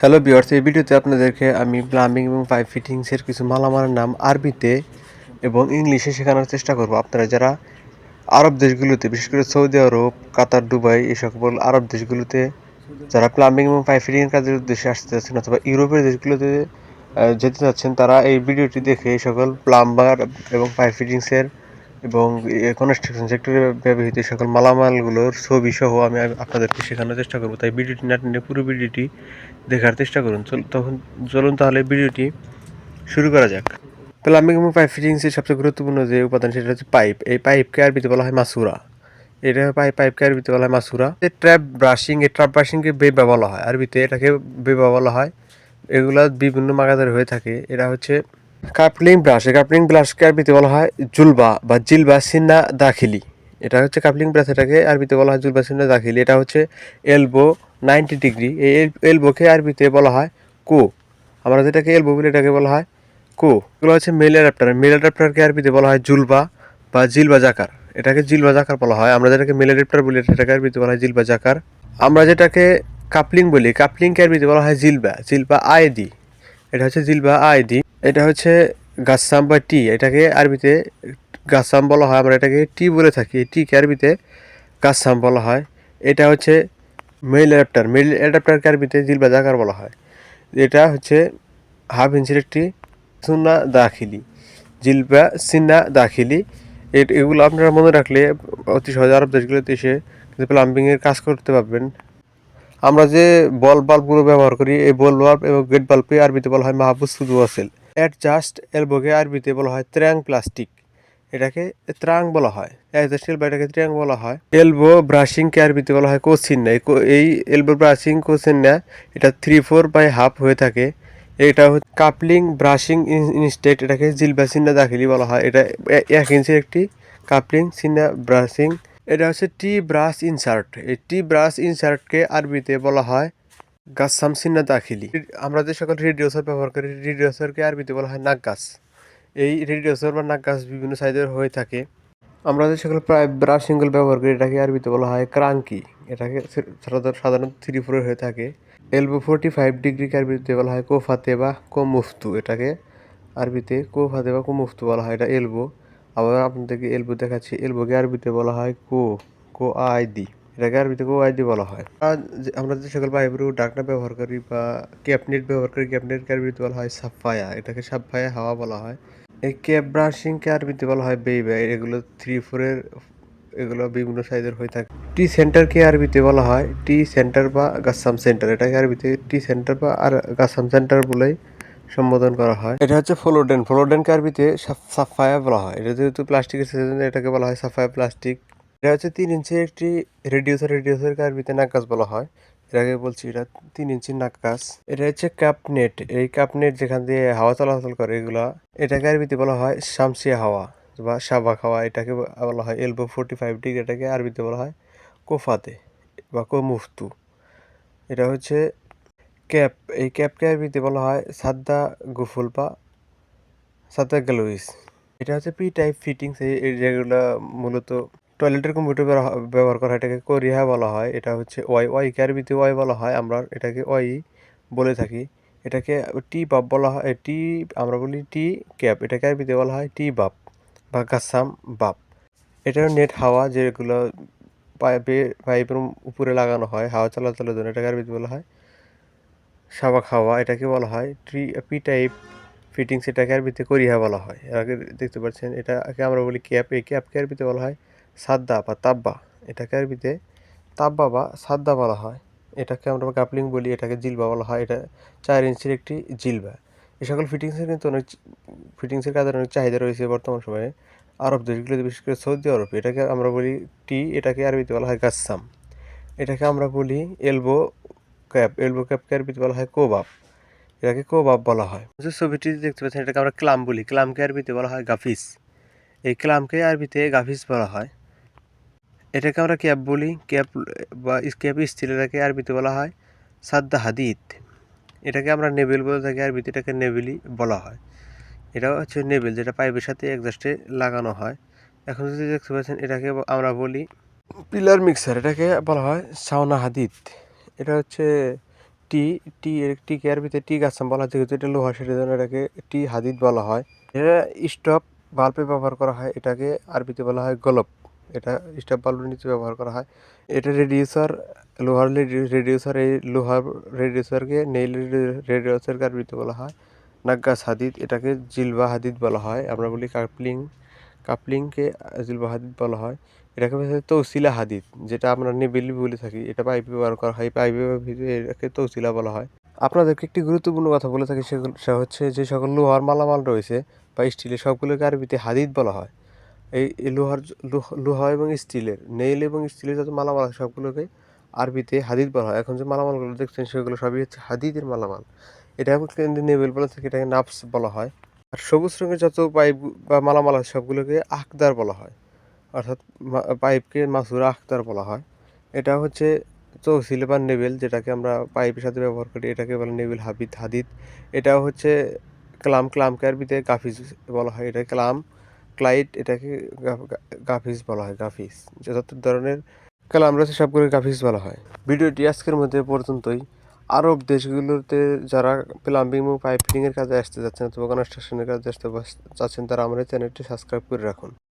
Hello বিয়ার্স এই ভিডিওতে আপনাদেরকে আমি প্লাম্বিং এবং পাইপ ফিটিংসের কিছু মালামালের নাম আরবিতে এবং ইংলিশে শেখানোর চেষ্টা করব। আপনারা যারা আরব দেশগুলোতে, বিশেষ করে সৌদি আরব, কাতার, দুবাই, এই সকল আরব দেশগুলোতে যারা প্লাম্বিং এবং পাইপ ফিটিংয়ের কাজের উদ্দেশ্যে আসতে যাচ্ছেন অথবা ইউরোপের দেশগুলোতে যেতে যাচ্ছেন, তারা এই ভিডিওটি দেখে এই সকল প্লাম্বার এবং পাইপ ফিটিংসের এবং কনস্ট্রাকশন সেক্টরে ব্যবহৃত সকল মালামালগুলোর ছবি সহ আমি আপনাদেরকে শেখানোর চেষ্টা করব। তাই ভিডিওটি না টেনে পুরো ভিডিওটি দেখার চেষ্টা করুন। তখন চলুন তাহলে ভিডিওটি শুরু করা যাক। প্লাম্বিং এবং পাইপ ফিটিংসের সবচেয়ে গুরুত্বপূর্ণ যে উপাদান সেটা হচ্ছে পাইপ। এই পাইপকে আরবিতে বলা হয় মাসুরা। এটা পাইপ পাইপকে আরবিতে বলা হয় মাসুরা। ট্র্যাপ ব্রাশিং এই ট্র্যাপ ব্রাশিংকে বেবা বলা হয়। আরবিতে এটাকে বেবা বলা হয়। এগুলা বিভিন্ন মাগাদের হয়ে থাকে। এটা হচ্ছে কাপলিং ব্রাশ এই কাপলিং ব্রাশকে আরবিতে বলা হয় জুলবা বা জিলবা সিন্না দাখিলি। এটা হচ্ছে কাপলিং ব্রাশ এটাকে আরবিতে বলা হয় জুলবা সিন্না দাখিলি। এটা হচ্ছে এলবো নাইনটি ডিগ্রি এই এলবোকে আরবিতে বলা হয় কো। আমরা যেটাকে এলবো বলি, এটাকে বলা হয় কো। এগুলো হচ্ছে মেল অ্যাডাপ্টার মেল অ্যাডাপ্টারকে আরবিতে বলা হয় জুলবা বা জিলবা জাকার। এটাকে জিলবা জাকার বলা হয়। আমরা যেটাকে মেল অ্যাডাপ্টার বলি এটাকে আরবিতে বলা হয় জিলবা জাকার। আমরা যেটাকে কাপলিং বলি কাপলিংকে আরবিতে বলা হয় জিলবা জিলবা আয়দি এটা হচ্ছে জিলবা আয়দি এটা হচ্ছে গাছাম বা টি। এটাকে আরবিতে গাছাম বলা হয়। আমরা এটাকে টি বলে থাকি। টিকে আরবিতে গাছাম বলা হয়। এটা হচ্ছে মেল অ্যাডাপ্টার। মেল অ্যাডাপ্টারকে আরবিতে জাকার বলা হয়। এটা হচ্ছে হাফ ইঞ্চির একটি সুন্না দাখিলি। জিলবা সিন্না দাখিলি। এগুলো আপনারা মনে রাখলে অতি সহজে আরব দেশগুলোতে এসে কিন্তু প্লাম্বিংয়ের কাজ করতে পারবেন। আমরা যে বল বাল্বগুলো ব্যবহার করি, এই বল বাল্ব এবং গেট বাল্বকে আরবিতে বলা হয় মাহবুস শুধু আসেল অ্যাডজাস্ট এলবোকে আরবিতে বলা হয় ত্র্যাং প্লাস্টিক এটাকে ত্রাং বলা হয়। অ্যাডজাস্ট এলবো এটাকে ত্র্যাং বলা হয়। এলবো ব্রাশিংকে আরবিতে বলা হয় কোসিন্না এই কো- এই এলবো ব্রাশিং কোসিন্না এটা থ্রি ফোর বাই হাফ হয়ে থাকে। এটা হচ্ছে কাপলিং ব্রাশিং ইনস্টেট এটাকে জিলবা সিন্না দাখিলি বলা হয়। এটা এক ইঞ্চির একটি কাপলিং সিন্না ব্রাশিং এটা হচ্ছে টি ব্রাশ ইনসার্ট এই টি ব্রাশ ইনসার্টকে আরবিতে বলা হয় গাছাম সিন্না দাখিলি। আমরা যে সকল রেডিওসার ব্যবহার করি রেডিওসারকে আরবিতে বলা হয় নাক গাছ এই রেডিওসার বা নাক গাছ বিভিন্ন সাইজের হয়ে থাকে। আমরা যে সকল প্রায় ব্রাশিংগুলো ব্যবহার করি, এটাকে আরবিতে বলা হয় ক্রাঙ্কি। এটাকে সাধারণত থ্রি ফোরের হয়ে থাকে। এলবো ফোরটি ফাইভ ডিগ্রিকে আরবিতে বলা হয় কোফাতে বা কোমুফতু। এটাকে আরবিতে কোফাতে বা কোমুফতু বলা হয়, এটা এলবো আবার আপনাদেরকে এলবো দেখাচ্ছি। এলবোকে আরবিতে বলা হয় কো কো আইদি এটাকে আরবিতে আইদি বলা হয়। আমরা যে সকল পাইপের ডাকনা ব্যবহার করি বা ক্যাপনেট ব্যবহার করি, ক্যাপনেটকে আরবিতে বলা হয় সাফায়া। এটাকে সাফায়া হাওয়া বলা হয়। এই ক্যাপ ব্রাশিংকে আরবিতে বলা হয় বেইবা। এগুলো থ্রি ফোরের এগুলো বিভিন্ন সাইজের হয়ে থাকে। টি সেন্টারকে আরবিতে বলা হয় টি সেন্টার বা গাছাম সেন্টার এটাকে আরবিতে টি সেন্টার বা আর গাছাম সেন্টার বলেই সম্বোধন করা হয়। এটা হচ্ছে ফ্লোডেন ফ্লোডেনকে আরবিতে সাফ- সাফায়া বলা হয়। এটা যেহেতু প্লাস্টিকের সেজন্য এটাকে বলা হয় সাফায়া প্লাস্টিক এটা হচ্ছে তিন ইঞ্চির একটি রেডিওসার রেডিওসারকে আরবিতে নাকাস বলা হয়। এর আগে বলছি এটা তিন ইঞ্চির নাকাস এটা হচ্ছে কাপনেট এই কাপনেট যেখান দিয়ে হাওয়া চলাচল করে এগুলা, এটাকে আরবিতে বলা হয় শামসিয়া হাওয়া বা সাবাক হাওয়া। এটাকে বলা হয় এলবো ফোর্টি ফাইভ ডিগ্রি এটাকে আরবিতে বলা হয় কোফাতে বা কোমুফতু। এটা হচ্ছে ক্যাপ এই ক্যাপকে আরবিতে বলা হয় সাদ্দা গুফুল বা সাদ্দা গ্যালোইস এটা হচ্ছে পি টাইপ ফিটিংস এই যেগুলো মূলত টয়লেটের কম্পিউটার ব্যবহার করা এটাকে কোরিয়া বলা হয়, এটা হচ্ছে ওয়াই ওয়াইকে আরবিতে ওয়াই বলা হয়, আমরা এটাকে ওয়াই বলে থাকি, এটাকে টি বাপ বলা হয় টি, আমরা বলি টি ক্যাপ, এটাকে আরবিতে বলা হয় টি বাপ, বা গাসাম বাপ। এটা নেট হাওয়া যেগুলো পাইপে, পাইপের উপরে লাগানো হয়, হাওয়া চলাচলের জন্য এটাকে আরবিতে বলা হয় সাবাক হাওয়া, এটাকে বলা হয় ট্রি, পি টাইপ ফিটিংস, এটাকে আরবিতে করিহা বলা হয়। এর আগে দেখতে পাচ্ছেন, এটাকে আমরা বলি ক্যাপ, এই ক্যাপকে আরবিতে বলা হয় সাদ্দা বা তাব্বা, এটাকে আরবিতে তাব্বা বা সাদ্দা বলা হয়। এটাকে আমরা কাপলিং বলি, এটাকে জিলবা বলা হয়। এটা চার ইঞ্চির একটি জিলবা। এই সকল ফিটিংসের কিন্তু অনেক ফিটিংসের কাজের অনেক চাহিদা রয়েছে বর্তমান সময়ে আরব দেশগুলোতে, বিশেষ করে সৌদি আরব। এটাকে আমরা বলি টি, এটাকে আরবিতে বলা হয় গাসাম এটাকে আমরা বলি এলবো ক্যাপ, এলবো ক্যাপকে আরবিতে বলা হয় কোবাব। এটাকে কোবাব বলা হয়। যে ছবিটি দেখতে পাচ্ছেন, এটাকে আমরা ক্লাম বলি। ক্লামকে আরবিতে বলা হয় গাফিস। এই ক্লামকে আরবিতে গাফিস বলা হয়। এটাকে আমরা ক্যাপ বলি। ক্যাপ বা ক্যাপ স্টিল এটাকে আরবিতে বলা হয় সাদ্দা হাদিদ। এটাকে আমরা নেবেল বলে থাকি, আরবিতে এটাকে নেবেলি বলা হয়। এটা হচ্ছে নেবেল যেটা পাইপের সাথে একজাস্টে লাগানো হয়। এখন যদি দেখতে পাচ্ছেন, এটাকে আমরা বলি পিলার মিক্সার। এটাকে বলা হয় সাউনা হাদিদ। এটা হচ্ছে টি টি এর টিকে আরবিতে টি গাছাম বলা হয়, যেহেতু এটা লোহা সেটা জন্য এটাকে টি হাদিদ বলা হয়। এটা স্টপ বাল্বে ব্যবহার করা হয়, এটাকে আরবিতে বলা হয় গলপ। এটা স্টাফ বাল্বের নিচে ব্যবহার করা হয়। এটা রেডিউসার, লোহার রেডিউসার, এই লোহার রেডিউসারকে নেইল রেডিউসারকে আরবিতে বলা হয়। নাগ্গাস হাদিদ এটাকে জিলবা হাদিদ বলা হয়। আমরা বলি কাপলিং, কাপলিংকে জিলবা হাদিদ বলা হয়। এটাকে তৌসিলা হাদিদ, যেটা আমরা নেবেলি বলে থাকি। এটা পাইপ ব্যবহার করা হয়। পাইপে এটাকে তৌসিলা বলা হয়। আপনাদেরকে একটি গুরুত্বপূর্ণ কথা বলে থাকি, সেগুলো হচ্ছে যে সকল লোহার মালামাল রয়েছে বা স্টিলের সবগুলোকে আরবিতে হাদিদ বলা হয়। এই লোহার লোহা এবং স্টিলের, নেইল এবং স্টিলের যত মালামাল সবগুলোকে আরবিতে হাদিদ বলা হয়। এখন যে মালামালগুলো দেখছেন, সেগুলো সবই হচ্ছে হাদিদের মালামাল। এটা কিন্তু নেবেল বলা থাকে, এটাকে নাফস বলা হয়। আর সবুজ রঙের যত পাইপ বা মালামাল আছে, সবগুলোকে আখদার বলা হয়। অর্থাৎ পাইপকে মাসুরা আখদার বলা হয়। এটা হচ্ছে তহসিল বা নেবেল, যেটাকে আমরা পাইপের সাথে ব্যবহার করি। এটাকে বলে নেবেল হাবিদ, হাদিদ। এটাও হচ্ছে ক্লাম, ক্লামকে আরবিতে গাফিজ বলা হয়। এটা ক্লাম ক্লাইট এটাকে গা- গা- গাফিজ বলা হয়, গাফিস। যত ধরনের কালাম আমরা সবগুলো গাফিস বলা হয়। ভিডিওটি আজকের মধ্যে পর্যন্তই। আরব দেশগুলোতে যারা প্লাম্বিং এবং পাইপ ফিটিংয়ের কাজে আসতে যাচ্ছেন অথবা কনস্ট্রাকশনের কাজে আসতে চাচ্ছেন তারা আমার চ্যানেলটি সাবস্ক্রাইব করে রাখুন।